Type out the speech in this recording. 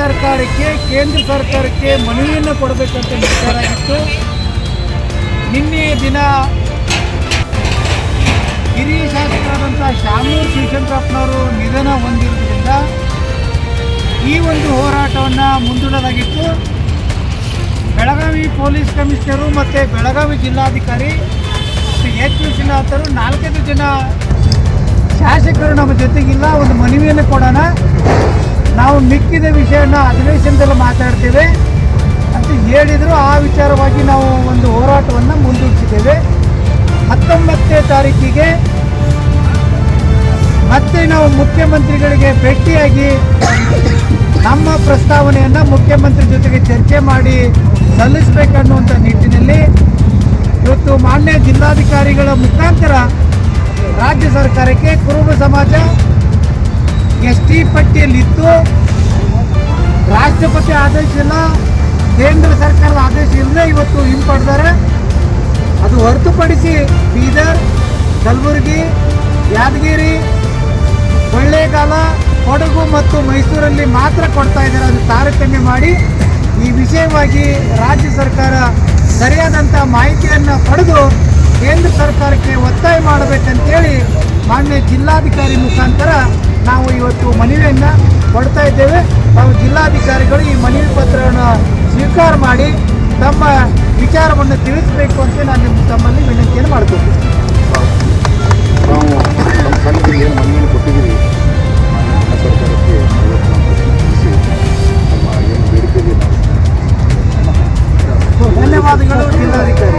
ಸರ್ಕಾರಕ್ಕೆ, ಕೇಂದ್ರ ಸರ್ಕಾರಕ್ಕೆ ಮನವಿಯನ್ನು ಕೊಡಬೇಕಂತ ನಿರ್ಧಾರ ಇತ್ತು ನಿನ್ನೆ ದಿನ ಹಿರಿಯ ಶಾಸಕರಾದಂಥ ಶಾಮೂರ್ ಶಿವಶಂಕರಪ್ಪನವರು ನಿಧನ ಹೊಂದಿರುವುದರಿಂದ ಈ ಒಂದು ಹೋರಾಟವನ್ನು ಮುಂದೂಡಲಾಗಿತ್ತು. ಬೆಳಗಾವಿ ಪೊಲೀಸ್ ಕಮಿಷನರು ಮತ್ತು ಬೆಳಗಾವಿ ಜಿಲ್ಲಾಧಿಕಾರಿ ಎಚ್ ಎಚ್ ವಿಶ್ವನಾಥರು ನಾಲ್ಕೈದು ಜನ ಶಾಸಕರು ನಮ್ಮ ಜೊತೆಗಿಲ್ಲ, ಒಂದು ಮನವಿಯನ್ನು ಕೊಡೋಣ. ನಾವು ಮಿಕ್ಕಿದ ವಿಷಯನ ಅಧಿವೇಶನದಲ್ಲಿ ಮಾತಾಡ್ತೇವೆ ಅಂತ ಹೇಳಿದರೂ, ಆ ವಿಚಾರವಾಗಿ ನಾವು ಒಂದು ಹೋರಾಟವನ್ನು ಮುಂದೂಡಿಸಿದ್ದೇವೆ. ಹತ್ತೊಂಬತ್ತನೇ ತಾರೀಕಿಗೆ ಮತ್ತೆ ನಾವು ಮುಖ್ಯಮಂತ್ರಿಗಳಿಗೆ ಭೇಟಿಯಾಗಿ ನಮ್ಮ ಪ್ರಸ್ತಾವನೆಯನ್ನು ಮುಖ್ಯಮಂತ್ರಿ ಜೊತೆಗೆ ಚರ್ಚೆ ಮಾಡಿ ಸಲ್ಲಿಸಬೇಕನ್ನುವಂಥ ನಿಟ್ಟಿನಲ್ಲಿ ಇವತ್ತು ಮಾನ್ಯ ಜಿಲ್ಲಾಧಿಕಾರಿಗಳ ಮುಖಾಂತರ ರಾಜ್ಯ ಸರ್ಕಾರಕ್ಕೆ ಕುರುಬ ಸಮಾಜ ಎಸ್ ಟಿ ಪಟ್ಟಿಯಲ್ಲಿತ್ತು ರಾಷ್ಟ್ರಪತಿ ಆದೇಶ ಇಲ್ಲ, ಕೇಂದ್ರ ಸರ್ಕಾರದ ಆದೇಶ ಇಲ್ಲದೆ ಇವತ್ತು ಹಿಂಪಡೆದಾರೆ ಅದು ಹೊರತುಪಡಿಸಿ ಬೀದರ್, ಕಲಬುರಗಿ, ಯಾದಗಿರಿ ಕೊಳ್ಳೇಗಾಲ ಕೊಡಗು ಮತ್ತು ಮೈಸೂರಲ್ಲಿ ಮಾತ್ರ ಕೊಡ್ತಾ ಇದ್ದಾರೆ ಅದು ತಾರತಮ್ಯ ಮಾಡಿ ಈ ವಿಷಯವಾಗಿ ರಾಜ್ಯ ಸರ್ಕಾರ ಸರಿಯಾದಂಥ ಮಾಹಿತಿಯನ್ನು ಪಡೆದು ಕೇಂದ್ರ ಸರ್ಕಾರಕ್ಕೆ ಒತ್ತಾಯ ಮಾಡಬೇಕಂತೇಳಿ ಮಾನ್ಯ ಜಿಲ್ಲಾಧಿಕಾರಿ ಮುಖಾಂತರ ನಾವು ಇವತ್ತು ಮನವಿಯನ್ನು ಕೊಡ್ತಾ ಇದ್ದೇವೆ. ನಾವು ಜಿಲ್ಲಾಧಿಕಾರಿಗಳು ಈ ಮನವಿ ಪತ್ರವನ್ನು ಸ್ವೀಕಾರ ಮಾಡಿ ತಮ್ಮ ವಿಚಾರವನ್ನು ತಿಳಿಸಬೇಕು ಅಂತ ನಾನು ನಿಮ್ಮ ತಮ್ಮಲ್ಲಿ ವಿನಂತಿಯನ್ನು ಮಾಡ್ಕೊತೀನಿ ನಾವು ನಮ್ಮ ಸಂಘದಲ್ಲಿ ಮನವಿಯನ್ನು ಕೊಟ್ಟಿದ್ದೀವಿ ಸರ್ಕಾರಕ್ಕೆ ಇದೆ ನಾವು ಧನ್ಯವಾದಗಳು ಜಿಲ್ಲಾಧಿಕಾರಿ.